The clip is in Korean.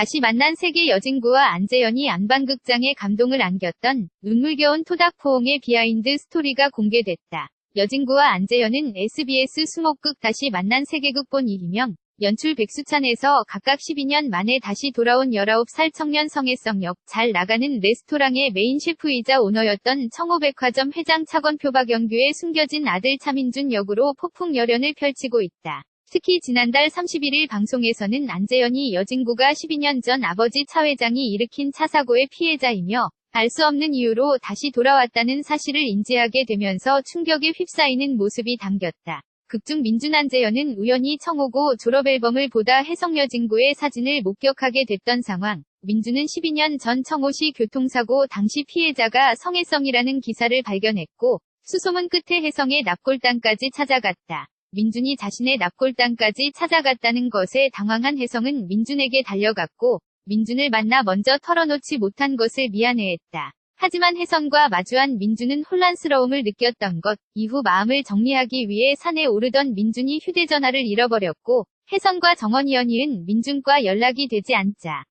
다시 만난 세계 여진구와 안재현이 안방극장에 감동을 안겼던 눈물겨운 토닥포옹의 비하인드 스토리가 공개됐다. 여진구와 안재현은 SBS 수목극 다시 만난 세계극본 이희명, 연출 백수찬에서 각각 12년 만에 다시 돌아온 19살 청년 성혜성 역, 잘 나가는 레스토랑의 메인 셰프이자 오너였던 청호백화점 회장 차건표 박영규의 숨겨진 아들 차민준 역으로 폭풍 열연을 펼치고 있다. 특히 지난달 31일 방송에서는 안재현이 여진구가 12년 전 아버지 차 회장이 일으킨 차 사고의 피해자이며 알 수 없는 이유로 다시 돌아왔다는 사실을 인지하게 되면서 충격에 휩싸이는 모습이 담겼다. 극중 민준 안재현은 우연히 청호고 졸업앨범을 보다 해성여진구의 사진을 목격하게 됐던 상황. 민준은 12년 전 청호시 교통사고 당시 피해자가 성혜성이라는 기사를 발견했고 수소문 끝에 혜성의 납골당까지 찾아갔다. 민준이 자신의 납골당까지 찾아갔다는 것에 당황한 혜성은 민준에게 달려갔고 민준을 만나 먼저 털어놓지 못한 것을 미안해했다. 하지만 혜성과 마주한 민준은 혼란스러움을 느꼈던 것, 이후 마음을 정리하기 위해 산에 오르던 민준이 휴대전화를 잃어버렸고, 혜성과 정원이 연이은 민준과 연락이 되지 않자,